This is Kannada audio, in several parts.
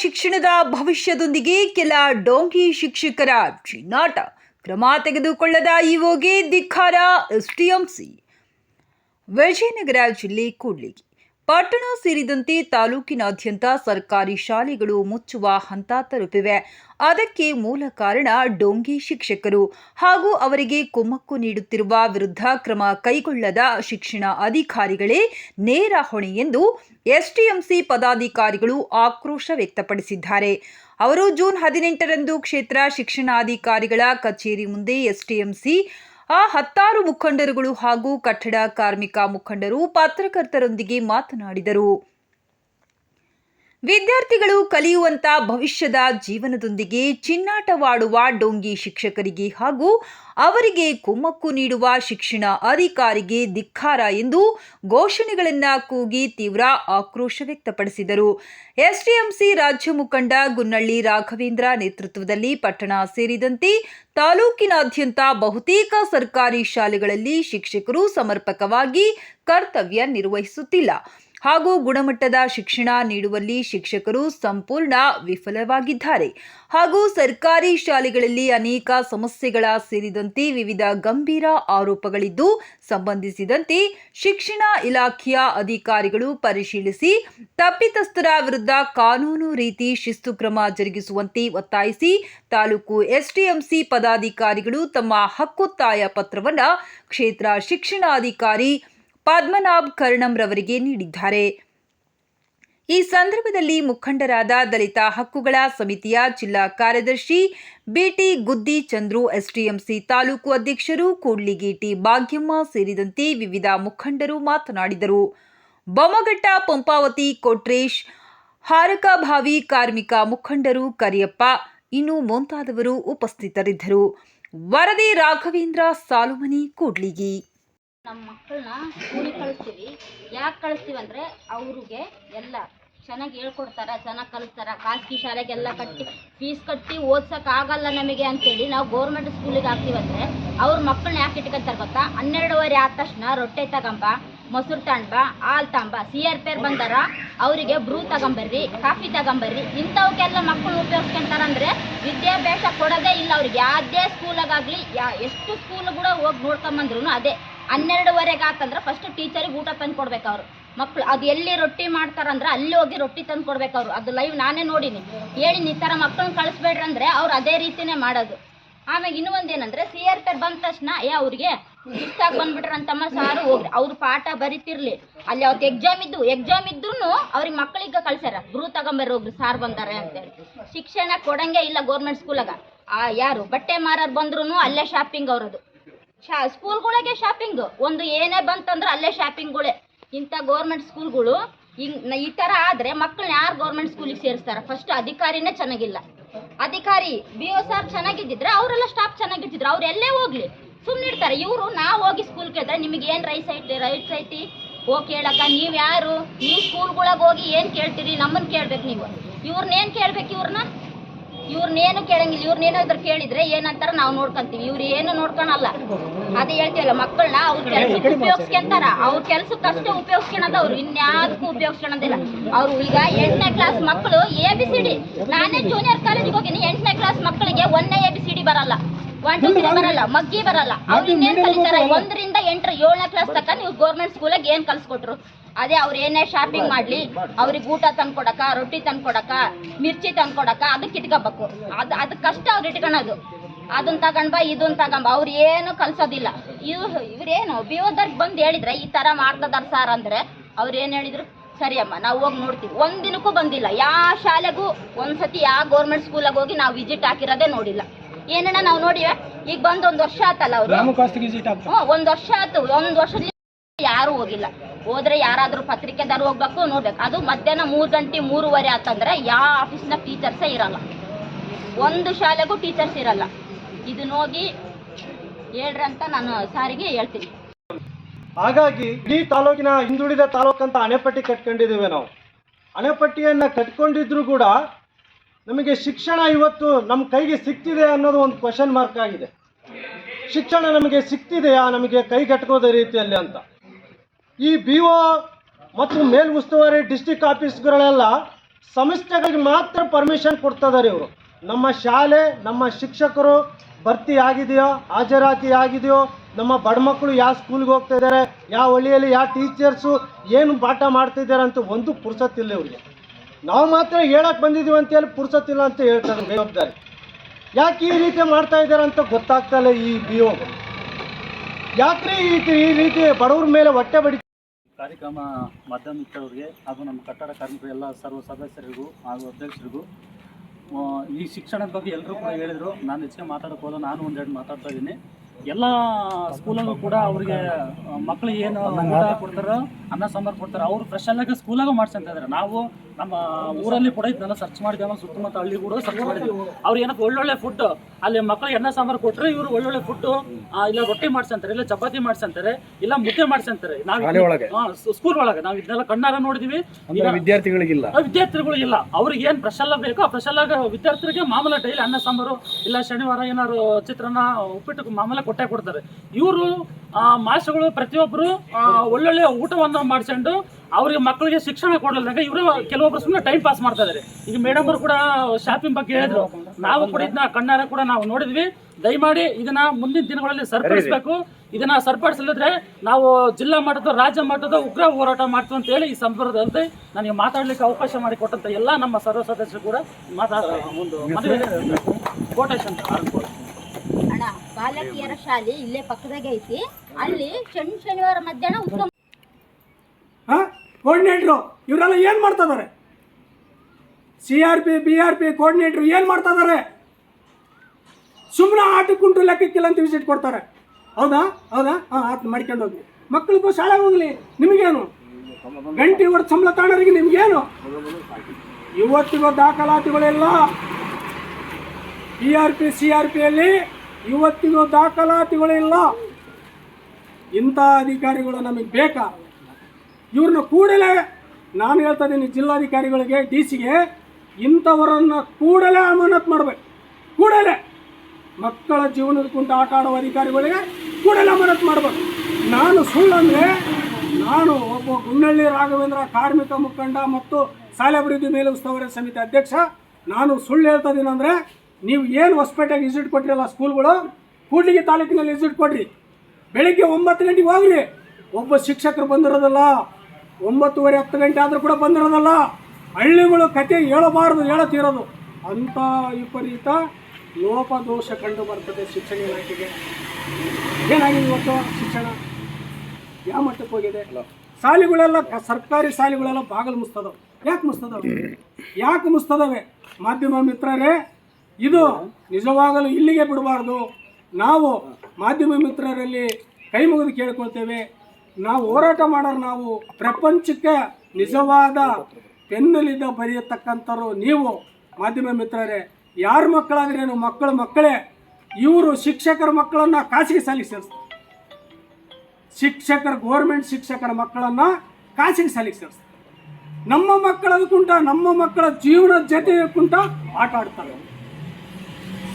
ಶಿಕ್ಷಣದ ಭವಿಷ್ಯದೊಂದಿಗೆ ಕೆಲ ಡೋಂಕಿ ಶಿಕ್ಷಕರ ಚಿನ್ನಾಟ ಕ್ರಮ ತೆಗೆದುಕೊಳ್ಳದ ಇಒಗೆ ಧಿಕ್ಕಾರ ಎಸ್ಟಿಎಂಸಿ ವಿಜಯನಗರ ಜಿಲ್ಲೆ ಕೂಡ್ಲಿಗಿ. ಪಟ್ಟಣ ಸೇರಿದಂತೆ ತಾಲೂಕಿನಾದ್ಯಂತ ಸರ್ಕಾರಿ ಶಾಲೆಗಳು ಮುಚ್ಚುವ ಹಂತ ತಲುಪಿವೆ. ಅದಕ್ಕೆ ಮೂಲ ಕಾರಣ ಡೋಂಗಿ ಶಿಕ್ಷಕರು ಹಾಗೂ ಅವರಿಗೆ ಕುಮ್ಮಕ್ಕು ನೀಡುತ್ತಿರುವ ವಿರುದ್ಧ ಕ್ರಮ ಕೈಗೊಳ್ಳದ ಶಿಕ್ಷಣ ಅಧಿಕಾರಿಗಳೇ ನೇರ ಹೊಣೆ ಎಂದು ಎಸ್ಟಿಎಂಸಿ ಪದಾಧಿಕಾರಿಗಳು ಆಕ್ರೋಶ ವ್ಯಕ್ತಪಡಿಸಿದ್ದಾರೆ. ಅವರು ಜೂನ್ ಹದಿನೆಂಟರಂದು ಕ್ಷೇತ್ರ ಶಿಕ್ಷಣಾಧಿಕಾರಿಗಳ ಕಚೇರಿ ಮುಂದೆ ಎಸ್ಟಿಎಂಸಿ ಆ ಹತ್ತಾರು ಮುಖಂಡರುಗಳು ಹಾಗೂ ಕಟ್ಟಡ ಕಾರ್ಮಿಕ ಮುಖಂಡರು ಪತ್ರಕರ್ತರೊಂದಿಗೆ ಮಾತನಾಡಿದರು. ವಿದ್ಯಾರ್ಥಿಗಳು ಕಲಿಯುವಂತ ಭವಿಷ್ಯದ ಜೀವನದೊಂದಿಗೆ ಚಿನ್ನಾಟವಾಡುವ ಡೋಂಗಿ ಶಿಕ್ಷಕರಿಗೆ ಹಾಗೂ ಅವರಿಗೆ ಕುಮ್ಮಕ್ಕು ನೀಡುವ ಶಿಕ್ಷಣ ಅಧಿಕಾರಿಗೆ ಧಿಕ್ಕಾರ ಎಂದು ಘೋಷಣೆಗಳನ್ನ ಕೂಗಿ ತೀವ್ರ ಆಕ್ರೋಶ ವ್ಯಕ್ತಪಡಿಸಿದರು. ಎಸ್ಡಿಎಂಸಿ ರಾಜ್ಯ ಮುಖಂಡ ಗುನ್ನಳ್ಳಿ ರಾಘವೇಂದ್ರ ನೇತೃತ್ವದಲ್ಲಿ ಪಟ್ಟಣ ಸೇರಿದಂತೆ ತಾಲೂಕಿನಾದ್ಯಂತ ಬಹುತೇಕ ಸರ್ಕಾರಿ ಶಾಲೆಗಳಲ್ಲಿ ಶಿಕ್ಷಕರು ಸಮರ್ಪಕವಾಗಿ ಕರ್ತವ್ಯ ನಿರ್ವಹಿಸುತ್ತಿಲ್ಲ. ಹಾಗೂ ಗುಣಮಟ್ಟದ ಶಿಕ್ಷಣ ನೀಡುವಲ್ಲಿ ಶಿಕ್ಷಕರು ಸಂಪೂರ್ಣ ವಿಫಲವಾಗಿದ್ದಾರೆ. ಹಾಗೂ ಸರ್ಕಾರಿ ಶಾಲೆಗಳಲ್ಲಿ ಅನೇಕ ಸಮಸ್ಯೆಗಳ ಸೇರಿದಂತೆ ವಿವಿಧ ಗಂಭೀರ ಆರೋಪಗಳಿದ್ದು, ಸಂಬಂಧಿಸಿದಂತೆ ಶಿಕ್ಷಣ ಇಲಾಖೆಯ ಅಧಿಕಾರಿಗಳು ಪರಿಶೀಲಿಸಿ ತಪ್ಪಿತಸ್ಥರ ವಿರುದ್ಧ ಕಾನೂನು ರೀತಿ ಶಿಸ್ತು ಕ್ರಮ ಜರುಗಿಸುವಂತೆ ಒತ್ತಾಯಿಸಿ ತಾಲೂಕು ಎಸ್ಡಿಎಂಸಿ ಪದಾಧಿಕಾರಿಗಳು ತಮ್ಮ ಹಕ್ಕೊತ್ತಾಯ ಪತ್ರವನ್ನು ಕ್ಷೇತ್ರ ಶಿಕ್ಷಣಾಧಿಕಾರಿ ಪದ್ಮನಾಭ್ ಕರ್ಣಂರವರಿಗೆ ನೀಡಿದ್ದಾರೆ. ಈ ಸಂದರ್ಭದಲ್ಲಿ ಮುಖಂಡರಾದ ದಲಿತ ಹಕ್ಕುಗಳ ಸಮಿತಿಯ ಜಿಲ್ಲಾ ಕಾರ್ಯದರ್ಶಿ ಬಿಟಿ ಗುದ್ದಿ ಚಂದ್ರು, ಎಸ್ಡಿಎಂಸಿ ತಾಲೂಕು ಅಧ್ಯಕ್ಷರು ಕೂಡ್ಲಿಗಿ ಟಿ ಭಾಗ್ಯಮ್ಮ ಸೇರಿದಂತೆ ವಿವಿಧ ಮುಖಂಡರು ಮಾತನಾಡಿದರು. ಬೊಮ್ಮಘಟ್ಟ ಪಂಪಾವತಿ ಕೊಟ್ರೇಶ್, ಹಾರಕಭಾವಿ ಕಾರ್ಮಿಕ ಮುಖಂಡರು ಕರಿಯಪ್ಪ, ಇನ್ನು ಮುಂತಾದವರು ಉಪಸ್ಥಿತರಿದ್ದರು. ವರದಿ ರಾಘವೇಂದ್ರ, ಸಾಲುಮನಿ, ಕೂಡ್ಲಿಗಿ. ನಮ್ಮ ಮಕ್ಕಳನ್ನ ಸ್ಕೂಲಿಗೆ ಕಳಿಸ್ತೀವಿ. ಯಾಕೆ ಕಳಿಸ್ತೀವಿ ಅಂದರೆ ಅವ್ರಿಗೆ ಎಲ್ಲ ಚೆನ್ನಾಗಿ ಹೇಳ್ಕೊಡ್ತಾರ, ಚೆನ್ನಾಗಿ ಕಲಿಸ್ತಾರ. ಖಾಸಗಿ ಶಾಲೆಗೆಲ್ಲ ಕಟ್ಟಿ ಫೀಸ್ ಕಟ್ಟಿ ಓದ್ಸಕ್ಕೆ ಆಗಲ್ಲ ನಮಗೆ ಅಂತೇಳಿ ನಾವು ಗೌರ್ಮೆಂಟ್ ಸ್ಕೂಲಿಗೆ ಹಾಕ್ತೀವಂದ್ರೆ ಅವ್ರ ಮಕ್ಕಳನ್ನ ಯಾಕೆ ಇಟ್ಕೊಂತಾರೆ ಗೊತ್ತಾ? ಹನ್ನೆರಡುವರೆ ಆದ ತಕ್ಷಣ ರೊಟ್ಟೆ ತಗೊಂಬ, ಮೊಸರು ತಗೊಂಡ್ಬ ಹಾಲು ತಗೊಂಬ ಸಿ ಆರ್ ಪೇರ್ ಬಂದಾರ, ಅವರಿಗೆ ಬ್ರೂ ತಗೊಂಬರ್ರಿ ಕಾಫಿ ತಗೊಂಬರ್ರಿ ಇಂಥವಕ್ಕೆಲ್ಲ ಮಕ್ಕಳು ಉಪಯೋಗಿಸ್ಕೊಂತಾರಂದ್ರೆ ವಿದ್ಯಾಭ್ಯಾಸ ಕೊಡೋದೇ ಇಲ್ಲ ಅವ್ರಿಗೆ. ಯಾವುದೇ ಸ್ಕೂಲಾಗಲಿ ಯಾ, ಎಷ್ಟು ಸ್ಕೂಲ್ ಕೂಡ ಹೋಗಿ ನೋಡ್ಕೊಂಬಂದ್ರು ಅದೇ. ಹನ್ನೆರಡುವರೆಗೆ ಆತಂದ್ರೆ ಫಸ್ಟ್ ಟೀಚರಿಗೆ ಊಟ ತಂದು ಕೊಡ್ಬೇಕು ಅವರು. ಮಕ್ಳು, ಅದು ಎಲ್ಲಿ ರೊಟ್ಟಿ ಮಾಡ್ತಾರಂದ್ರೆ ಅಲ್ಲಿ ಹೋಗಿ ರೊಟ್ಟಿ ತಂದು ಕೊಡ್ಬೇಕು ಅವರು. ಅದು ಲೈವ್ ನಾನೇ ನೋಡೀನಿ. ಹೇಳಿ ಈ ಥರ ಮಕ್ಕಳನ್ನ ಕಳಿಸ್ಬೇಡ್ರಿ ಅಂದರೆ ಅವ್ರು ಅದೇ ರೀತಿನೇ ಮಾಡೋದು. ಆಮೇಲೆ ಇನ್ನೂ ಒಂದೇನಂದ್ರೆ ಸಿ ಆರ್ ಪಿ ಬಂದ ತಕ್ಷಣ, ಏ ಅವ್ರಿಗೆ ಇಷ್ಟಾಗಿ ಬಂದ್ಬಿಟ್ರಂತಮ್ಮ ಸಾರು, ಹೋಗ್ರಿ. ಅವ್ರು ಪಾಠ ಬರಿತಿರ್ಲಿ. ಅಲ್ಲಿ ಅವತ್ತು ಎಕ್ಸಾಮ್ ಇದ್ದು ಎಕ್ಸಾಮ್ ಇದ್ರೂ ಅವ್ರಿಗೆ ಮಕ್ಕಳಿಗೆ ಕಳ್ಸ್ಯಾರ. ಗುರು ತಗೊಂಬರ್ರಿ ಹೋಗ್ರಿ, ಸಾರ್ ಬಂದಾರೆ ಅಂತೇಳಿ. ಶಿಕ್ಷಣ ಕೊಡಂಗೆ ಇಲ್ಲ ಗೌರ್ಮೆಂಟ್ ಸ್ಕೂಲಾಗ ಆ ಯಾರು ಬಟ್ಟೆ ಮಾರೋರು ಬಂದ್ರು ಅಲ್ಲೇ ಶಾಪಿಂಗ್ ಅವ್ರದ್ದು ಶಾ, ಸ್ಕೂಲ್ಗಳಿಗೆ ಶಾಪಿಂಗ್ ಒಂದು ಏನೇ ಬಂತಂದ್ರೆ ಅಲ್ಲೇ ಶಾಪಿಂಗ್ಗಳೇ ಇಂಥ ಗೌರ್ಮೆಂಟ್ ಸ್ಕೂಲ್ಗಳು ಹಿಂಗ್ ಈ ಥರ ಆದರೆ ಮಕ್ಕಳನ್ನ ಯಾರು ಗೌರ್ಮೆಂಟ್ ಸ್ಕೂಲಿಗೆ ಸೇರಿಸ್ತಾರೆ? ಫಸ್ಟ್ ಅಧಿಕಾರಿನೇ ಚೆನ್ನಾಗಿಲ್ಲ. ಅಧಿಕಾರಿ ಬಿ ಓ ಸಾರ್ ಚೆನ್ನಾಗಿದ್ದಿದ್ರೆ ಅವರೆಲ್ಲ ಸ್ಟಾಫ್ ಚೆನ್ನಾಗಿರ್ತಿದ್ರು. ಅವ್ರು ಎಲ್ಲೇ ಹೋಗ್ಲಿ. ಸುಮ್ಮನೆ ಇರ್ತಾರೆ. ಇವರು ನಾವು ಹೋಗಿ ಸ್ಕೂಲ್ ಕೇಳಿದ್ರೆ ನಿಮಗೆ ಏನು ರೈಸ್ ಐತಿ ರೈಟ್ಸ್ ಐತಿ? ಓ ಕೇಳಕ್ಕ. ನೀವು ಯಾರು? ನೀವು ಸ್ಕೂಲ್ಗಳಿಗೆ ಹೋಗಿ ಏನು ಕೇಳ್ತೀರಿ? ನಮ್ಮನ್ನು ಕೇಳ್ಬೇಕು ನೀವು. ಇವ್ರನ್ನೇನು ಕೇಳ್ಬೇಕು ಇವ್ರನ್ನ ಇವ್ರನ್ನೇನು ಕೇಳಂಗಿಲ್ಲ ಇವ್ರನ್ನೇನಾದ್ರೂ ಕೇಳಿದ್ರೆ ಏನಂತಾರ ನಾವು ನೋಡ್ಕೊಂತೀವಿ. ಇವ್ರು ಏನು ನೋಡ್ಕೊಳಲ್ಲ. ಅದೇ ಹೇಳ್ತೀವಲ್ಲ ಮಕ್ಕಳನ್ನ ಅವ್ರ ಕೆಲಸಕ್ಕೆ ಉಪಯೋಗಿಸ್ಕೊಂತಾರ. ಅವ್ರ ಕೆಲಸಕ್ಕಷ್ಟೇ ಉಪಯೋಗಿಸ್ಕೊಳದ ಅವ್ರು ಇನ್ಯಾದಕ್ಕೂ ಉಪಯೋಗಿಸ್ಕೊಳೋದಿಲ್ಲ ಅವ್ರು ಈಗ ಎಂಟನೇ ಕ್ಲಾಸ್ ಮಕ್ಕಳು ಎ ಬಿ ಸಿ ಡಿ ನಾನೇ ಜೂನಿಯರ್ ಕಾಲೇಜಿಗೆ ಹೋಗಿನಿ, ಎಂಟನೇ ಕ್ಲಾಸ್ ಮಕ್ಕಳಿಗೆ ಒಂದೇ ಎ ಬಿ ಸಿ ಡಿ ಬರಲ್ಲ. ಒನ್ ಟು ತ್ರೀ ಬರಲ್ಲ ಮಗ್ಗಿ ಬರಲ್ಲ. ಅವ್ರು ಇನ್ನೇನು ಕಲಿತಾರೆ? ಒಂದರಿಂದ ಎಂಟರ ಏಳನೇ ಕ್ಲಾಸ್ ತನಕ ನೀವು ಗೌರ್ಮೆಂಟ್ ಸ್ಕೂಲಾಗ ಏನ್ ಕಲ್ಸ್ಕೊಟ್ರು? ಅದೇ ಅವ್ರು ಏನೇ ಶಾಪಿಂಗ್ ಮಾಡ್ಲಿ ಅವ್ರಿಗೆ ಊಟ ತಂದ್ಕೊಡಕ ರೊಟ್ಟಿ ತಂದ್ಕೊಡಕ ಮಿರ್ಚಿ ತಂದ್ಕೊಡಕ ಅದಕ್ಕೆ ಇಟ್ಕೋಬೇಕು. ಅದು ಅದಕ್ಕಷ್ಟ ಅವ್ರು ಇಟ್ಕೊಳೋದು. ಅದನ್ನ ತಗೊಂಡ್ ಬಾ ಇದನ್ನ ತಗೊಂಬ ಅವ್ರು ಏನು ಕಲ್ಸೋದಿಲ್ಲ. ಇವ್ ಇವ್ರೇನು ಬಿಯೋದರ್ಗೆ ಬಂದು ಹೇಳಿದ್ರೆ ಈ ತರ ಮಾಡ್ತದಾರ ಸರ್ ಅಂದ್ರೆ ಅವ್ರು ಏನು ಹೇಳಿದ್ರು? ಸರಿ ಅಮ್ಮ ನಾವು ಹೋಗಿ ನೋಡ್ತೀವಿ. ಒಂದ್ ದಿನಕ್ಕೂ ಬಂದಿಲ್ಲ. ಯಾವ ಶಾಲೆಗೂ ಒಂದ್ಸತಿ ಯಾವ ಗೌರ್ಮೆಂಟ್ ಸ್ಕೂಲಾಗ ಹೋಗಿ ನಾವು ವಿಸಿಟ್ ಹಾಕಿರೋದೇ ನೋಡಿಲ್ಲ. ಏನಣ್ಣ ನಾವು ನೋಡಿವೆ? ಈಗ ಬಂದು ಒಂದು ವರ್ಷ ಆತಲ್ಲ ಅವ್ರು. ಒಂದ್ ಹ್ಞೂ ವರ್ಷ ಆಯ್ತು ಒಂದ್ ವರ್ಷದಲ್ಲಿ ಯಾರು ಹೋಗಿಲ್ಲ. ಹೋದ್ರೆ ಯಾರಾದ್ರೂ ಪತ್ರಿಕೆದಾರು ಹೋಗ್ಬೇಕು ನೋಡ್ಬೇಕು. ಅದು ಮಧ್ಯಾಹ್ನ ಮೂರು ಗಂಟೆ ಮೂರುವರೆ ಆತಂದ್ರೆ ಯಾವ ಆಫೀಸ್ನ ಟೀಚರ್ಸೇ ಇರಲ್ಲ. ಒಂದು ಶಾಲೆಗೂ ಟೀಚರ್ಸ್ ಇರಲ್ಲ. ಇದು ಹೋಗಿ ಹೇಳ್ರಿ ಅಂತ ನಾನು ಸಾರಿಗೆ ಹೇಳ್ತೀನಿ. ಹಾಗಾಗಿ ಇಡೀ ತಾಲೂಕಿನ ಹಿಂದುಳಿದ ತಾಲೂಕಂತ ಅಂತ ಅಣೆಪಟ್ಟಿ ಕಟ್ಕೊಂಡಿದ್ದೇವೆ ನಾವು. ಅಣೆಪಟ್ಟಿಯನ್ನು ಕಟ್ಕೊಂಡಿದ್ರು ಕೂಡ ನಮಗೆ ಶಿಕ್ಷಣ ಇವತ್ತು ನಮ್ಮ ಕೈಗೆ ಸಿಗ್ತಿದೆ ಅನ್ನೋದು ಒಂದು ಕ್ವಶನ್ ಮಾರ್ಕ್ ಆಗಿದೆ. ಶಿಕ್ಷಣ ನಮಗೆ ಸಿಗ್ತಿದೆಯಾ ನಮಗೆ ಕೈಗೆಟಕೋದ ರೀತಿಯಲ್ಲಿ ಅಂತ. ಈ ಬಿ ಒ ಮತ್ತು ಮೇಲ್ ಉಸ್ತುವಾರಿ ಡಿಸ್ಟಿಕ್ ಆಫೀಸ್ಗಳೆಲ್ಲ ಸಂಸ್ಥೆಗಳಿಗೆ ಮಾತ್ರ ಪರ್ಮಿಷನ್ ಕೊಡ್ತಾ ಇವರು. ನಮ್ಮ ಶಾಲೆ, ನಮ್ಮ ಶಿಕ್ಷಕರು ಭರ್ತಿ ಆಗಿದೆಯೋ, ಹಾಜರಾತಿ ಆಗಿದೆಯೋ, ನಮ್ಮ ಬಡ ಮಕ್ಕಳು ಯಾವ ಸ್ಕೂಲ್ಗೆ ಹೋಗ್ತಾ ಇದ್ದಾರೆ ಯಾವ ಹಳ್ಳಿಯಲ್ಲಿ ಯಾವ ಟೀಚರ್ಸು ಏನು ಪಾಠ ಮಾಡ್ತಿದ್ದಾರೆ ಅಂತ ಒಂದು ಪುರ್ಸತ್ತಿಲ್ಲ ಇವರಿಗೆ. ನಾವು ಮಾತ್ರ ಹೇಳಕ್ ಬಂದಿದ್ದೀವಿ ಅಂತೇಳಿ ಪುರ್ಸತ್ತಿಲ್ಲ ಅಂತ ಹೇಳ್ತಾರೆ ಜವಾಬ್ದಾರಿ ಯಾಕೆ ಈ ರೀತಿ ಮಾಡ್ತಾ ಇದ್ದಾರೆ ಅಂತ ಗೊತ್ತಾಗ್ತಾ ಇಲ್ಲ ಈ ಬಿ ಓ ಈ ರೀತಿ ಈ ರೀತಿ ಬಡವ್ರ ಮೇಲೆ ಹೊಟ್ಟೆ ಬಡಿ ಕಾರ್ಯಕ್ರಮ ಮಾಧ್ಯಮ ಮಿತ್ರರಿಗೆ ಹಾಗೂ ನಮ್ಮ ಕಟ್ಟಡ ಕಾರ್ಮಿಕರು ಎಲ್ಲ ಸರ್ವ ಸದಸ್ಯರಿಗೂ ಹಾಗೂ ಅಧ್ಯಕ್ಷರಿಗೂ ಈ ಶಿಕ್ಷಣದ ಬಗ್ಗೆ ಎಲ್ಲರೂ ಕೂಡ ಹೇಳಿದರು. ನಾನು ಹೆಚ್ಚಿಗೆ ಮಾತಾಡೋಕೆ ಹೋದ ನಾನು ಒಂದೆರಡು ಮಾತಾಡ್ತಾ ಇದ್ದೀನಿ. ಎಲ್ಲ ಸ್ಕೂಲಲ್ಲೂ ಕೂಡ ಅವ್ರಿಗೆ ಮಕ್ಕಳಿಗೆ ಏನು ಊಟ ಕೊಡ್ತಾರೋ ಅನ್ನ ಸಾಂಬಾರು ಕೊಡ್ತಾರೆ ಅವರು ಫ್ರೆಶ್ ಅಲ್ಲಾಗ ಸ್ಕೂಲಾಗೂ ಮಾಡ್ಸಂತ ಇದ್ದಾರೆ ನಾವು ನಮ್ಮ ಊರಲ್ಲಿ ಕೂಡ ಇದನ್ನೆಲ್ಲ ಸರ್ಚ್ ಮಾಡಿದ್ದೇವೆ ಸುತ್ತಮುತ್ತ ಹಳ್ಳಿ ಕೂಡ ಸರ್ಚ್ ಮಾಡಿದ್ವಿ. ಅವ್ರು ಏನಕ್ಕೆ ಒಳ್ಳೊಳ್ಳೆ ಫುಡ್ ಅಲ್ಲಿ ಮಕ್ಕಳಿಗೆ ಅನ್ನ ಸಾಂಬಾರು ಕೊಟ್ಟರೆ ಇವರು ಒಳ್ಳೊಳ್ಳೆ ಫುಡ್ ಇಲ್ಲ ರೊಟ್ಟಿ ಮಾಡ್ಸಂತಾರೆ ಇಲ್ಲ ಚಪಾತಿ ಮಾಡ್ಸಂತಾರೆ ಇಲ್ಲ ಮುದ್ದೆ ಮಾಡ್ಸಂತಾರೆ. ನಾವು ಸ್ಕೂಲ್ ಒಳಗೆ? ನಾವು ಇದನ್ನೆಲ್ಲ ಕಣ್ಣಾರ ನೋಡಿದೀವಿ. ವಿದ್ಯಾರ್ಥಿಗಳಿಗಿಲ್ಲ? ವಿದ್ಯಾರ್ಥಿಗಳಿಗಿಲ್ಲ ಅವ್ರಿಗೆ ಏನು ಪ್ರಶಲ್ಲ ಬೇಕೋ ಆ ಪ್ರಶಲ್ಲ ವಿದ್ಯಾರ್ಥಿಗಳಿಗೆ ಮಾಮೂಲ ಡೈಲಿ ಅನ್ನ ಸಾಂಬಾರು ಇಲ್ಲ ಶನಿವಾರ ಏನಾರು ಚಿತ್ರಾನ್ನ ಉಪ್ಪಿಟ್ಟು ಮಾಮೂಲ ಕೊಟ್ಟೆ ಕೊಡ್ತಾರೆ. ಇವರು ಮಾಸ್ಟರ್ಗಳು ಪ್ರತಿಯೊಬ್ಬರು ಒಳ್ಳೊಳ್ಳೆ ಊಟವನ್ನು ಮಾಡಿಸ್ಕೊಂಡು ಅವ್ರಿಗೆ ಮಕ್ಕಳಿಗೆ ಶಿಕ್ಷಣ ಕೊಡಲ್ದಾಗ ಇವರು ಕೆಲವೊಬ್ರು ಸುಮ್ಮನೆ ಟೈಮ್ ಪಾಸ್ ಮಾಡ್ತಾ ಇದ್ದಾರೆ ಈಗ ಮೇಡಮ್ ಅವರು ಕೂಡ ಶಾಪಿಂಗ್ ಬಗ್ಗೆ ಹೇಳಿದ್ರು. ನಾವು ಕೂಡ ಇದನ್ನ ಕಣ್ಣಾರ ಕೂಡ ನಾವು ನೋಡಿದ್ವಿ. ದಯಮಾಡಿ ಇದನ್ನ ಮುಂದಿನ ದಿನಗಳಲ್ಲಿ ಸರಿಪಡಿಸಬೇಕು. ಇದನ್ನ ಸರಿಪಡಿಸಲಿದ್ರೆ ನಾವು ಜಿಲ್ಲಾ ಮಟ್ಟದ ರಾಜ್ಯ ಮಟ್ಟದ ಉಗ್ರ ಹೋರಾಟ ಮಾಡ್ತೀವಿ ಅಂತ ಹೇಳಿ ಈ ಸಂದರ್ಭದಲ್ಲಿ ನನಗೆ ಮಾತಾಡ್ಲಿಕ್ಕೆ ಅವಕಾಶ ಮಾಡಿಕೊಟ್ಟಂತ ಎಲ್ಲ ನಮ್ಮ ಸರ್ವ ಸದಸ್ಯರು ಕೂಡ ಮಾತಾಡ ಒಂದು ಮದುವೆ ಕೋಟೇಶ್ ಅಣ್ಣ ಬಾಲಕಿಯರ ಶಾಲೆ ಇಲ್ಲೇ ಪಕ್ಕದಾಗೆ ಐತಿ. ಅಲ್ಲಿ ಶನಿ ಶನಿವಾರ ಮಧ್ಯಾಹ್ನ ಉತ್ತಮ ಹಾಂ? ಕೋರ್ಡಿನೇಟ್ರು ಇವರೆಲ್ಲ ಏನು ಮಾಡ್ತಾ ಇದ್ದಾರೆ C R P B R P coordinators ಏನು ಮಾಡ್ತಾ ಇದ್ದಾರೆ ಸುಮ್ಮನೆ ಆಟಕ್ಕುಂಟು ಲೆಕ್ಕಕ್ಕಿಲ್ಲ ಅಂತ ವಿಸಿಟ್ ಕೊಡ್ತಾರೆ. ಹೌದಾ? ಹೌದಾ? ಹಾಂ, ಆತು ಮಾಡ್ಕೊಂಡು ಹೋಗಿ ಮಕ್ಕಳಿಗೂ ಶಾಲೆ ಹೋಗಲಿ. ನಿಮಗೇನು? ಗಂಟೆ ಹೊಡೆದು ಸಂಬಳ ತಾಣರಿಗೆ ನಿಮಗೇನು? ಇವತ್ತಿಗೂ ದಾಖಲಾತಿಗಳೆಲ್ಲ B R P C R ಪಿಯಲ್ಲಿ ಇವತ್ತಿಗೂ ದಾಖಲಾತಿಗಳಿಲ್ಲ ಇಂಥ ಅಧಿಕಾರಿಗಳು ನಮಗೆ ಬೇಕಾ? ಇವ್ರನ್ನ ಕೂಡಲೇ ನಾನು ಹೇಳ್ತಾ ಇದ್ದೀನಿ ಜಿಲ್ಲಾಧಿಕಾರಿಗಳಿಗೆ ಡಿ ಸಿಗೆ ಇಂಥವರನ್ನು ಕೂಡಲೇ ಅಮಾನತ್ ಮಾಡಬೇಕು. ಕೂಡಲೇ. ಮಕ್ಕಳ ಜೀವನದ ಕುಂಟು ಆಟ ಆಡುವ ಅಧಿಕಾರಿಗಳಿಗೆ ಕೂಡಲೇ ಅಮಾನತ್ ಮಾಡಬೇಕು. ನಾನು ಸುಳ್ಳಂದರೆ, ನಾನು ಒಬ್ಬ ಗುಂಡಳ್ಳಿ ರಾಘವೇಂದ್ರ ಕಾರ್ಮಿಕ ಮುಖಂಡ ಮತ್ತು ಶಾಲಾಭಿವೃದ್ಧಿ ಮೇಲುಸ್ತುವಾರಿ ಸಮಿತಿ ಅಧ್ಯಕ್ಷ. ನಾನು ಸುಳ್ಳು ಹೇಳ್ತಾ ಇದ್ದೀನಿ ಅಂದರೆ, ನೀವು ಏನು ಹೊಸಪೇಟೆಗೆ ವಿಸಿಟ್ ಕೊಟ್ಟಿರಲ್ಲ ಸ್ಕೂಲ್ಗಳು, ಕೂಡ್ಲಿಗಿ ತಾಲೂಕಿನಲ್ಲಿ ವಿಸಿಟ್ ಕೊಡ್ರಿ. ಬೆಳಿಗ್ಗೆ ಒಂಬತ್ತು ಗಂಟೆಗೆ ಹೋಗ್ರಿ. ಒಬ್ಬ ಶಿಕ್ಷಕರು ಬಂದಿರೋದಲ್ಲ ಒಂಬತ್ತುವರೆ ಹತ್ತು ಗಂಟೆ ಆದರೂ ಕೂಡ ಬಂದಿರೋದಲ್ಲ. ಹಳ್ಳಿಗಳು ಕತೆ ಹೇಳಬಾರದು ಹೇಳತ್ತಿರೋದು ಅಂಥ ವಿಪರೀತ ಲೋಪದೋಷ ಕಂಡು ಬರ್ತದೆ ಶಿಕ್ಷಣ ಇಲಾಖೆಗೆ. ಏನಾಗಿದೆ ಇವತ್ತು ಶಿಕ್ಷಣ? ಯಾವ ಮಟ್ಟಕ್ಕೆ ಹೋಗಿದೆ? ಶಾಲೆಗಳೆಲ್ಲ ಸರ್ಕಾರಿ ಶಾಲೆಗಳೆಲ್ಲ ಬಾಗಿಲು ಮುಸ್ತದವು ಯಾಕೆ ಮುಸ್ತದವು ಯಾಕೆ ಮುಸ್ತದವೆ ಮಾಧ್ಯಮ ಮಿತ್ರರೇ ಇದು ನಿಜವಾಗಲೂ ಇಲ್ಲಿಗೆ ಬಿಡಬಾರ್ದು. ನಾವು ಮಾಧ್ಯಮ ಮಿತ್ರರಲ್ಲಿ ಕೈ ಮುಗಿದು ಕೇಳ್ಕೊಳ್ತೇವೆ. ನಾವು ಹೋರಾಟ ಮಾಡೋರು ನಾವು ಪ್ರಪಂಚಕ್ಕೆ ನಿಜವಾದ ಪೆನ್ನಲ್ಲಿದ್ದ ಬರೆಯತಕ್ಕಂಥವ್ರು ನೀವು. ಮಾಧ್ಯಮ ಮಿತ್ರರೇ, ಯಾರ ಮಕ್ಕಳಾದ್ರೇನು ಮಕ್ಕಳು ಮಕ್ಕಳೇ. ಇವರು ಶಿಕ್ಷಕರ ಮಕ್ಕಳನ್ನ ಖಾಸಗಿ ಶಾಲೆಗೆ ಸೇರಿಸ್ತಾರೆ. ಶಿಕ್ಷಕರ ಗೋರ್ಮೆಂಟ್ ಶಿಕ್ಷಕರ ಮಕ್ಕಳನ್ನ ಖಾಸಗಿ ಶಾಲೆಗೆ ಸೇರಿಸ್ತಾರೆ. ನಮ್ಮ ಮಕ್ಕಳ ಕುಂಟ ನಮ್ಮ ಮಕ್ಕಳ ಜೀವನದ ಜೊತೆ ಕುಂಟ ಆಟ ಆಡ್ತಾರೆ.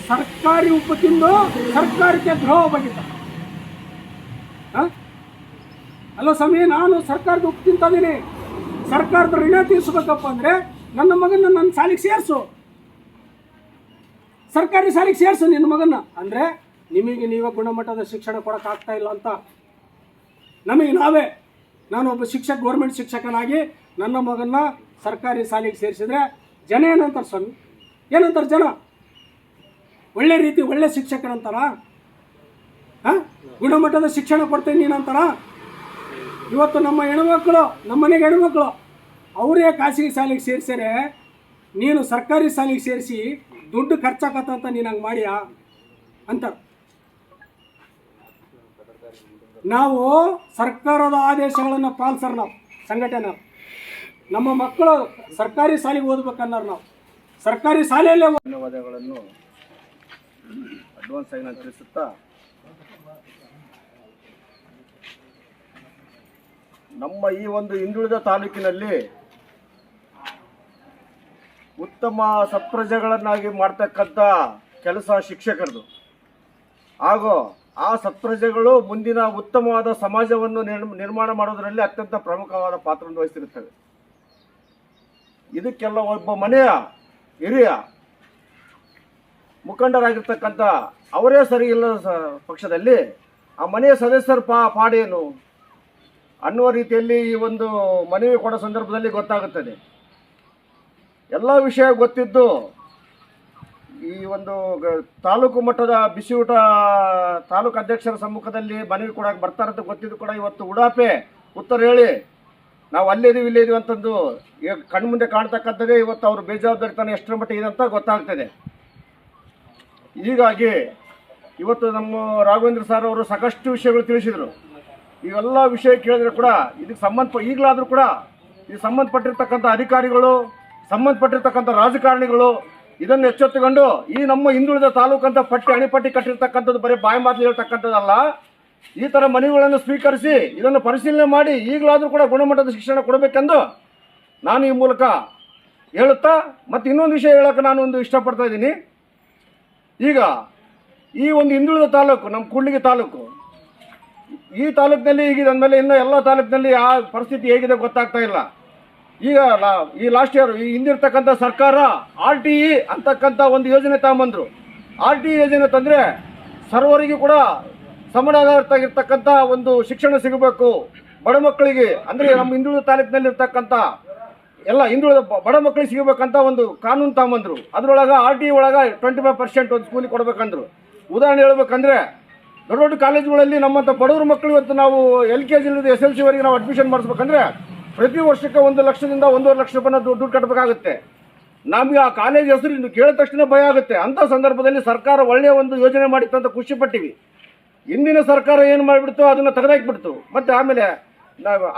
ಸರ್ಕಾರಿ ಉಪ್ಪು ತಿಂದು ಸರ್ಕಾರಕ್ಕೆ ದ್ರೋಹ ಬಗೆತಾರೆ ಅಲ್ಲ ಸ್ವಾಮಿ, ನಾನು ಸರ್ಕಾರದ ಉಪ್ಪು ತಿಂತಿದ್ದೀನಿ ಸರ್ಕಾರದ ಋಣ ತೀರಿಸ್ಬೇಕಪ್ಪ ಅಂದರೆ ನನ್ನ ಮಗನ ನನ್ನ ಸಾಲಿಗೆ ಸೇರಿಸು. ಸರ್ಕಾರಿ ಸಾಲಿಗೆ ಸೇರಿಸು ನಿನ್ನ ಮಗನ ಅಂದರೆ ನಿಮಗೆ ನೀವೇ ಗುಣಮಟ್ಟದ ಶಿಕ್ಷಣ ಕೊಡೋಕ್ಕಾಗ್ತಾ ಇಲ್ಲ ಅಂತ. ನಮಗೆ ನಾವೇ, ನಾನು ಒಬ್ಬ ಶಿಕ್ಷಕ ಗೌರ್ಮೆಂಟ್ ಶಿಕ್ಷಕನಾಗಿ ನನ್ನ ಮಗನ್ನ ಸರ್ಕಾರಿ ಶಾಲೆಗೆ ಸೇರಿಸಿದ್ರೆ ಜನ ಏನಂತಾರೆ ಸ್ವಾಮಿ? ಏನಂತಾರೆ ಜನ? ಒಳ್ಳೆ ರೀತಿ ಒಳ್ಳೆ ಶಿಕ್ಷಕರಂತಾರ? ಹಾಂ? ಗುಣಮಟ್ಟದ ಶಿಕ್ಷಣ ಕೊಡ್ತೇನೆ ನೀನಂತಾರ? ಇವತ್ತು ನಮ್ಮ ಹೆಣ್ಮಕ್ಳು, ನಮ್ಮ ಮನೆಗೆ ಹೆಣ್ಮಕ್ಳು, ಅವರೇ ಖಾಸಗಿ ಶಾಲೆಗೆ ಸೇರಿಸ್ಯಾರೆ ನೀನು ಸರ್ಕಾರಿ ಶಾಲೆಗೆ ಸೇರಿಸಿ ದುಡ್ಡು ಖರ್ಚಾಕತ್ತಂತ ನೀನು ಹಂಗೆ ಮಾಡ್ಯಾ? ಅಂತ. ನಾವು ಸರ್ಕಾರದ ಆದೇಶಗಳನ್ನು ಪಾಲಿಸರ್ ನಾವು, ಸಂಘಟನೆ ನಮ್ಮ ಮಕ್ಕಳು ಸರ್ಕಾರಿ ಶಾಲೆಗೆ ಓದ್ಬೇಕನ್ನೋರು ನಾವು. ಸರ್ಕಾರಿ ಶಾಲೆಯಲ್ಲೇ ಧನ್ಯವಾದಗಳನ್ನು ಅಡ್ವಾನ್ಸ್ ಆಗಿ ನಾನು ತಿಳಿಸುತ್ತಾ ನಮ್ಮ ಈ ಒಂದು ಹಿಂದುಳಿದ ತಾಲೂಕಿನಲ್ಲಿ ಉತ್ತಮ ಸತ್ಪ್ರಜೆಗಳನ್ನಾಗಿ ಮಾಡ್ತಕ್ಕಂಥ ಕೆಲಸ ಶಿಕ್ಷಕರದು. ಹಾಗೂ ಆ ಸತ್ಪ್ರಜೆಗಳು ಮುಂದಿನ ಉತ್ತಮವಾದ ಸಮಾಜವನ್ನು ನಿರ್ಮ್- ನಿರ್ಮಾಣ ಮಾಡೋದರಲ್ಲಿ ಅತ್ಯಂತ ಪ್ರಮುಖವಾದ ಪಾತ್ರವನ್ನು ವಹಿಸಿರುತ್ತವೆ. ಇದಕ್ಕೆಲ್ಲ ಒಬ್ಬ ಮನೆಯ ಹಿರಿಯ ಮುಖಂಡರಾಗಿರ್ತಕ್ಕಂಥ ಅವರೇ ಸರಿ ಇಲ್ಲದ ಪಕ್ಷದಲ್ಲಿ ಆ ಮನೆಯ ಸದಸ್ಯರ ಪಾಡೇನು ಅನ್ನುವ ರೀತಿಯಲ್ಲಿ ಈ ಒಂದು ಮನವಿ ಕೊಡೋ ಸಂದರ್ಭದಲ್ಲಿ ಗೊತ್ತಾಗುತ್ತದೆ. ಎಲ್ಲ ವಿಷಯ ಗೊತ್ತಿದ್ದು ಈ ಒಂದು ತಾಲೂಕು ಮಟ್ಟದ ಬಿಸಿಯೂಟ ತಾಲೂಕು ಅಧ್ಯಕ್ಷರ ಸಮ್ಮುಖದಲ್ಲಿ ಮನವಿ ಕೊಡಕ್ಕೆ ಬರ್ತಾರಂತ ಗೊತ್ತಿದ್ದು ಕೂಡ ಇವತ್ತು ಉಡಾಪೆ ಉತ್ತರ ಹೇಳಿ, ನಾವು ಅಲ್ಲಿದ್ದೀವಿ ಇಲ್ಲೇ ಇದೀವಿ ಅಂತಂದು ಈಗ ಕಣ್ಮುಂದೆ ಕಾಣ್ತಕ್ಕಂಥದ್ದೇ ಇವತ್ತು ಅವರು ಬೇಜವಾಬ್ದಾರಿತನ ಎಷ್ಟರ ಮಟ್ಟಿಗೆ ಇದೆ ಅಂತ ಗೊತ್ತಾಗ್ತದೆ. ಹೀಗಾಗಿ ಇವತ್ತು ನಮ್ಮ ರಾಘವೇಂದ್ರ ಸರ್ ಅವರು ಸಾಕಷ್ಟು ವಿಷಯಗಳು ತಿಳಿಸಿದರು. ಇವೆಲ್ಲ ವಿಷಯ ಕೇಳಿದ್ರೆ ಕೂಡ ಇದಕ್ಕೆ ಸಂಬಂಧ ಈಗಲಾದರೂ ಕೂಡ ಇದು ಸಂಬಂಧಪಟ್ಟಿರ್ತಕ್ಕಂಥ ಅಧಿಕಾರಿಗಳು, ಸಂಬಂಧಪಟ್ಟಿರ್ತಕ್ಕಂಥ ರಾಜಕಾರಣಿಗಳು ಇದನ್ನು ಎಚ್ಚೆತ್ತುಕೊಂಡು ಈ ನಮ್ಮ ಹಿಂದುಳಿದ ತಾಲೂಕು ಅಂತ ಪಟ್ಟಿ, ಅಣಿಪಟ್ಟಿ ಕಟ್ಟಿರ್ತಕ್ಕಂಥದ್ದು ಬರೀ ಬಾಯಿ ಮಾತು ಹೇಳ್ತಕ್ಕಂಥದ್ದಲ್ಲ, ಈ ಥರ ಮನವಿಗಳನ್ನು ಸ್ವೀಕರಿಸಿ ಇದನ್ನು ಪರಿಶೀಲನೆ ಮಾಡಿ ಈಗಲಾದರೂ ಕೂಡ ಗುಣಮಟ್ಟದ ಶಿಕ್ಷಣ ಕೊಡಬೇಕೆಂದು ನಾನು ಈ ಮೂಲಕ ಹೇಳುತ್ತಾ, ಮತ್ತು ಇನ್ನೊಂದು ವಿಷಯ ಹೇಳೋಕೆ ನಾನು ಒಂದು ಇಷ್ಟಪಡ್ತಾ ಇದ್ದೀನಿ. ಈಗ ಈ ಒಂದು ಹಿಂದುಳಿದ ತಾಲೂಕು, ನಮ್ಮ ಕೂಡ್ಲಿಗೆ ತಾಲೂಕು ಈ ತಾಲೂಕಿನಲ್ಲಿ ಈಗ ಅಂದಮೇಲೆ ಇನ್ನು ಎಲ್ಲ ತಾಲೂಕಿನಲ್ಲಿ ಆ ಪರಿಸ್ಥಿತಿ ಹೇಗಿದೆ ಗೊತ್ತಾಗ್ತಾ ಇಲ್ಲ. ಈಗ ಈ ಲಾಸ್ಟ್ ಇಯರ್ ಈ ಹಿಂದಿರ್ತಕ್ಕಂಥ ಸರ್ಕಾರ ಆರ್ ಟಿ ಇ ಅಂತಕ್ಕಂಥ ಒಂದು ಯೋಜನೆ ತಗೊಂಬಂದರು. ಆರ್ ಟಿ ಯೋಜನೆ ತಂದರೆ ಸರ್ವರಿಗೂ ಕೂಡ ಸಮಾನವಾಗಿರ್ತಕ್ಕಂಥ ಒಂದು ಶಿಕ್ಷಣ ಸಿಗಬೇಕು. ಬಡ ಮಕ್ಕಳಿಗೆ, ಅಂದರೆ ನಮ್ಮ ಹಿಂದುಳಿದ ತಾಲೂಕಿನಲ್ಲಿ ಇರ್ತಕ್ಕಂಥ ಎಲ್ಲ ಹಿಂದುಳಿದ ಬಡ ಮಕ್ಕಳಿಗೆ ಸಿಗಬೇಕಂತ ಒಂದು ಕಾನೂನು ತಗೊಂಬಂದರು. ಅದರೊಳಗೆ ಆರ್ ಟಿ ಒಳಗೆ ಟ್ವೆಂಟಿ ಫೈವ್ ಪರ್ಸೆಂಟ್ ಒಂದು ಸ್ಕೂಲಿಗೆ ಕೊಡಬೇಕಂದ್ರು. ಉದಾಹರಣೆ ಹೇಳ್ಬೇಕಂದ್ರೆ ದೊಡ್ಡ ದೊಡ್ಡ ಕಾಲೇಜುಗಳಲ್ಲಿ ನಮ್ಮಂಥ ಬಡವರ ಮಕ್ಕಳು ಇವತ್ತು ನಾವು ಎಲ್ ಕೆ ಜಿಲಿಂದ ಎಸ್ ಎಲ್ ಸಿವರೆಗೆ ನಾವು ಅಡ್ಮಿಷನ್ ಮಾಡಿಸ್ಬೇಕಂದ್ರೆ ಪ್ರತಿ ವರ್ಷಕ್ಕೆ ಒಂದು ಲಕ್ಷದಿಂದ ಒಂದೂವರೆ ಲಕ್ಷ ರೂಪಾಯಿ ದುಡ್ಡು ಕಟ್ಟಬೇಕಾಗುತ್ತೆ ನಮಗೆ ಆ ಕಾಲೇಜ್ ಹೆಸರು ಇನ್ನು ಕೇಳಿದ ತಕ್ಷಣ ಭಯ ಆಗುತ್ತೆ. ಅಂಥ ಸಂದರ್ಭದಲ್ಲಿ ಸರ್ಕಾರ ಒಳ್ಳೆಯ ಒಂದು ಯೋಜನೆ ಮಾಡಿತ್ತು ಅಂತ ಖುಷಿ ಪಟ್ಟಿವಿ. ಹಿಂದಿನ ಸರ್ಕಾರ ಏನು ಮಾಡಿಬಿಡ್ತು ಅದನ್ನು ತೆಗೆದಾಕ್ಬಿಡ್ತು. ಮತ್ತು ಆಮೇಲೆ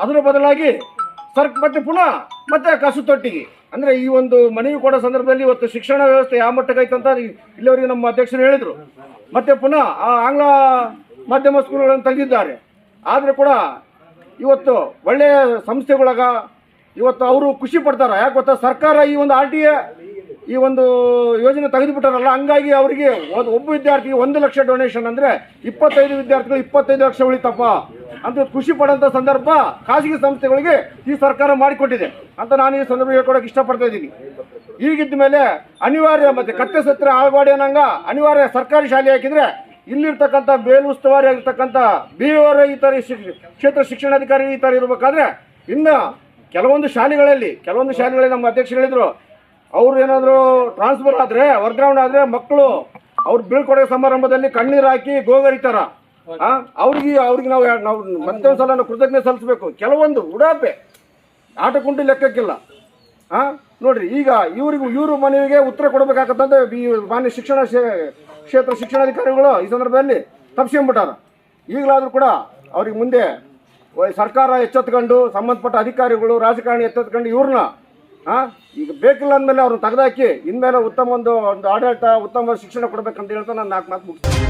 ಅದರ ಬದಲಾಗಿ ಸರ್ ಮತ್ತೆ ಪುನಃ ಮತ್ತೆ ಕಸು ತೊಟ್ಟಿಗೆ. ಅಂದರೆ ಈ ಒಂದು ಮನವಿ ಕೊಡೋ ಸಂದರ್ಭದಲ್ಲಿ ಇವತ್ತು ಶಿಕ್ಷಣ ವ್ಯವಸ್ಥೆ ಯಾವ ಮಟ್ಟಕ್ಕೆ ಐತಂತ ಇಲ್ಲಿವರೆಗೆ ನಮ್ಮ ಅಧ್ಯಕ್ಷರು ಹೇಳಿದರು. ಮತ್ತೆ ಪುನಃ ಆ ಆಂಗ್ಲ ಮಾಧ್ಯಮ ಸ್ಕೂಲ್ಗಳನ್ನು ತೆಗೆದಿದ್ದಾರೆ. ಆದರೆ ಕೂಡ ಇವತ್ತು ಒಳ್ಳೆಯ ಸಂಸ್ಥೆಗಳಾಗ ಇವತ್ತು ಅವರು ಖುಷಿ ಪಡ್ತಾರೆ. ಯಾಕೆ ಗೊತ್ತಾ? ಸರ್ಕಾರ ಈ ಒಂದು ಆರ್ ಟಿ ಎ ಈ ಒಂದು ಯೋಜನೆ ತೆಗೆದುಬಿಟ್ಟಾರಲ್ಲ, ಹಂಗಾಗಿ ಅವರಿಗೆ ಒಂದು ಒಬ್ಬ ವಿದ್ಯಾರ್ಥಿಗೆ ಒಂದು ಲಕ್ಷ ಡೊನೇಷನ್ ಅಂದರೆ ಇಪ್ಪತ್ತೈದು ವಿದ್ಯಾರ್ಥಿಗಳು ಇಪ್ಪತ್ತೈದು ಲಕ್ಷ ಉಳಿತಪ್ಪ ಅಂತ ಖುಷಿ ಪಡೋಂಥ ಸಂದರ್ಭ ಖಾಸಗಿ ಸಂಸ್ಥೆಗಳಿಗೆ ಈ ಸರ್ಕಾರ ಮಾಡಿಕೊಟ್ಟಿದೆ ಅಂತ ನಾನು ಈ ಸಂದರ್ಭ ಹೇಳ್ಕೊಡೋಕೆ ಇಷ್ಟಪಡ್ತಾ ಇದ್ದೀನಿ. ಈಗಿದ್ದ ಮೇಲೆ ಅನಿವಾರ್ಯ ಮತ್ತೆ ಕತ್ತೆ ಸತ್ರ ಆಳ್ವಾಡಿ ಅನ್ನಂಗ ಅನಿವಾರ್ಯ ಸರ್ಕಾರಿ ಶಾಲೆ ಹಾಕಿದ್ರೆ ಇಲ್ಲಿರ್ತಕ್ಕಂಥ ಬೇಲ್ ಉಸ್ತುವಾರಿ ಆಗಿರ್ತಕ್ಕಂಥ ಬಿ ಓರ್ ಈ ಥರ ಕ್ಷೇತ್ರ ಶಿಕ್ಷಣಾಧಿಕಾರಿ ಈ ಥರ ಇರಬೇಕಾದ್ರೆ ಇನ್ನು ಕೆಲವೊಂದು ಶಾಲೆಗಳಲ್ಲಿ ಕೆಲವೊಂದು ಶಾಲೆಗಳಲ್ಲಿ ನಮ್ಮ ಅಧ್ಯಕ್ಷರು ಹೇಳಿದ್ರು ಅವ್ರು ಏನಾದರೂ ಟ್ರಾನ್ಸ್ಫರ್ ಆದರೆ ವರ್ಗಾವಣೆ ಆದರೆ ಮಕ್ಕಳು ಅವ್ರು ಬೀಳ್ಕೊಡೋ ಸಮಾರಂಭದಲ್ಲಿ ಕಣ್ಣೀರು ಹಾಕಿ ಗೋಗರಿತಾರ. ಅವ್ರಿಗೆ ಅವ್ರಿಗೆ ನಾವು ನಾವು ಮತ್ತೆ ಒಂದ್ಸಲ ನಾವು ಕೃತಜ್ಞತೆ ಸಲ್ಲಿಸಬೇಕು. ಕೆಲವೊಂದು ಉಡಾಪೆ ಆಟ ಕುಂಟು ಲೆಕ್ಕಕ್ಕಿಲ್ಲ. ಹಾಂ ನೋಡ್ರಿ ಈಗ ಇವ್ರಿಗೂ ಇವರು ಮನೆಗೆ ಉತ್ತರ ಕೊಡಬೇಕಾಗತ್ತಂತ ಈ ಮಾನ್ಯ ಶಿಕ್ಷಣ ಕ್ಷೇತ್ರ ಶಿಕ್ಷಣಾಧಿಕಾರಿಗಳು ಈ ಸಂದರ್ಭದಲ್ಲಿ ತಪ್ಸ್ಕೊಂಬಿಟ್ಟಾರ ಈಗಲಾದರೂ ಕೂಡ ಅವ್ರಿಗೆ ಮುಂದೆ ಸರ್ಕಾರ ಎಚ್ಚೆತ್ಕೊಂಡು ಸಂಬಂಧಪಟ್ಟ ಅಧಿಕಾರಿಗಳು ರಾಜಕಾರಣಿ ಎಚ್ಚೆತ್ಕೊಂಡು ಇವ್ರನ್ನ ಆ? ಈಗ ಬೇಕಿಲ್ಲ ಅಂದಮೇಲೆ ಅವ್ರನ್ನ ತೆಗೆದಾಕಿ, ಇನ್ಮೇಲೆ ಉತ್ತಮ ಒಂದು ಒಂದು ಆಡಳಿತ, ಉತ್ತಮ ಶಿಕ್ಷಣ ಕೊಡಬೇಕಂತ ಹೇಳ್ತಾ ನಾನು ನಾಲ್ಕು ಮಾತು ಮುಗಿಸ್ತೀನಿ.